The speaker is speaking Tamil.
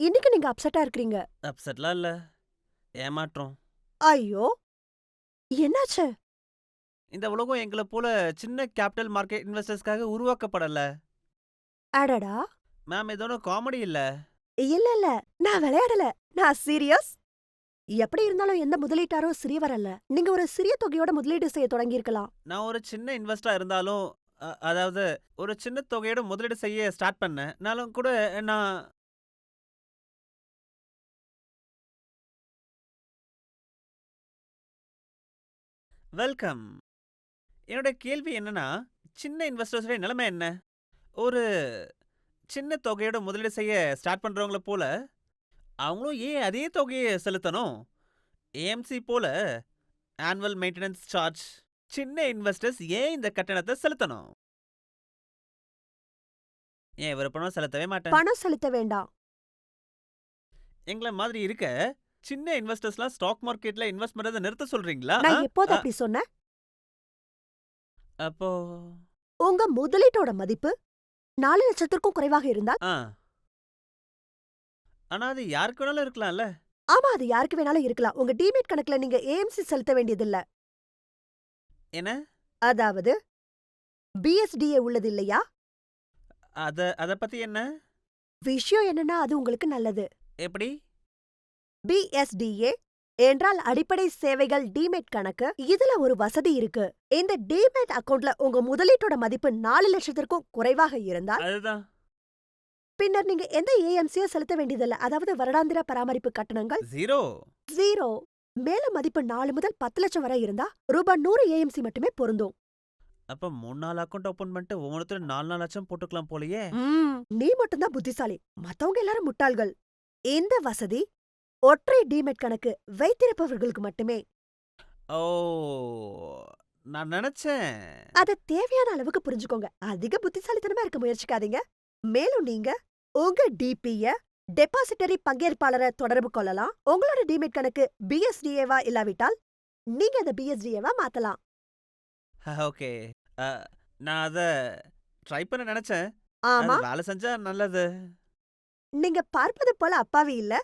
இன்னைக்கு நீங்க அப்செட்டா இருக்கிறீங்க. அப்செட்லாம் இல்ல. ஏமாற்றம். ஐயோ! என்னாச்சு? இந்த உலகம் எங்களை போல சின்ன கேபிட்டல் மார்க்கெட் இன்வெஸ்டர்ஸ்க்காக உருவாக்கப்படல. அடடா! மேம் இது ஒன்றும் காமெடி இல்ல. இல்ல இல்ல. நான் விளையாடல. நான் சீரியஸ் எப்படி இருந்தாலும் எந்த முதலீட்டாரும் சிறியவர் அல்ல நீங்க ஒரு சிறிய தொகையோட முதலீடு செய்ய தொடங்கியிருக்கலாம். நான் ஒரு சின்ன இன்வெஸ்டரா இருந்தாலும் அ- அதாவது ஒரு சின்ன தொகையோட முதலீடு செய்ய ஸ்டார்ட் பண்ணேன். நாளும் கூட நான் வெல்கம். என்னோட கேள்வி என்னன்னா சின்ன இன்வெஸ்டர்ஸோட நிலைமை என்ன? ஒரு சின்ன தொகையோட முதலீடு செய்ய ஸ்டார்ட் பண்றவங்கள போல அவங்களும் ஏன் அதே தொகையை செலுத்தணும்? ஏஎம்சி போல ஆனுவல் மெயின்டெனன்ஸ் சார்ஜ் சின்ன இன்வெஸ்டர்ஸ் ஏன் இந்த கட்டணத்தை செலுத்தணும்? ஏன் விருப்பம் செலுத்தவே மாட்டேன் பணம் செலுத்த வேண்டாம். எங்களை மாதிரி இருக்க சின்ன இன்வெஸ்டர்ஸ்லாம் ஸ்டாக் மார்க்கெட்ல இன்வெஸ்ட் பண்றதை நிறுத்த சொல்றீங்களா? நான்? எப்போது அப்படி சொன்னேன்? அப்போ உங்க முதலீட்டோட மதிப்பு நாலு லட்சத்திற்கும் குறைவாக இருந்தால்? ஆ. ஆனா அது யாருக்கு வேணாலும் இருக்கலாம்ல. ஆமா அது யாருக்கு வேணாலும் இருக்கலாம். உங்க டிமேட் கணக்குல நீங்க ஏஎம்சி செலுத்த வேண்டியதில்ல. என்ன? அதாவது பிஎஸ்டிஏ உள்ளது இல்லையா? அத அத பத்தி என்ன? விஷயம் என்னன்னா அது உங்களுக்கு நல்லது. எப்படி? பிஎஸ்டிஏ என்றால் அடிப்படை சேவைகள் டிமேட் கணக்கு. இதுல ஒரு வசதி இருக்கு. இந்த டிமேட் அக்கவுண்ட்ல உங்க முதலீட்டோட மதிப்பு நாலு லட்சத்திற்கும் குறைவாக இருந்தால் அதுதான். பின்னர் நீங்க எந்த ஏஎம்சியும் செலுத்த வேண்டியதில்ல. அதாவது வருடாந்திர பராமரிப்பு கட்டணங்கள் ஜீரோ ஜீரோ மேல மதிப்பு நாலு முதல் பத்து லட்சம் வரை இருந்தா ரூபாய் நூறு ஏஎம்சி மட்டுமே பொருந்தும். அப்ப மூணு நாலு அக்கௌண்ட் ஓபன் பண்ணிட்டு ஒவ்வொருத்தரும் நாலு நாலு லட்சம் போட்டுக்கலாம் போலயே. நீ மட்டும்தான் புத்திசாலி. மத்தவங்க எல்லாரும் முட்டாள்கள். இந்த வசதி ஒற்றை டிமெட் கணக்கு வைத்திருப்பவர்களுக்கு மட்டுமே. ஓ நான் நினைச்சேன். அத தேவையான அளவுக்கு புரிஞ்சுக்கோங்க. அதிக புத்திசாலித்தனமா இருக்க முயற்சிக்காதீங்க. மேலும் நீங்க உங்க டிபிய டெபாசிட்டரி பங்கேற்பாளரை தொடர்பு கொள்ளலாம். உங்களோட டிமெட் கணக்கு பிஎஸ்டிஏவா இல்லாவிட்டால் நீங்க அதை பிஎஸ்டிஏவா மாத்தலாம். ஓகே. நான் அத ட்ரை பண்ண நினைச்சேன். ஆமா. வேலை செஞ்சா நல்லது. நீங்க பார்ப்பது போல அப்பாவி இல்ல.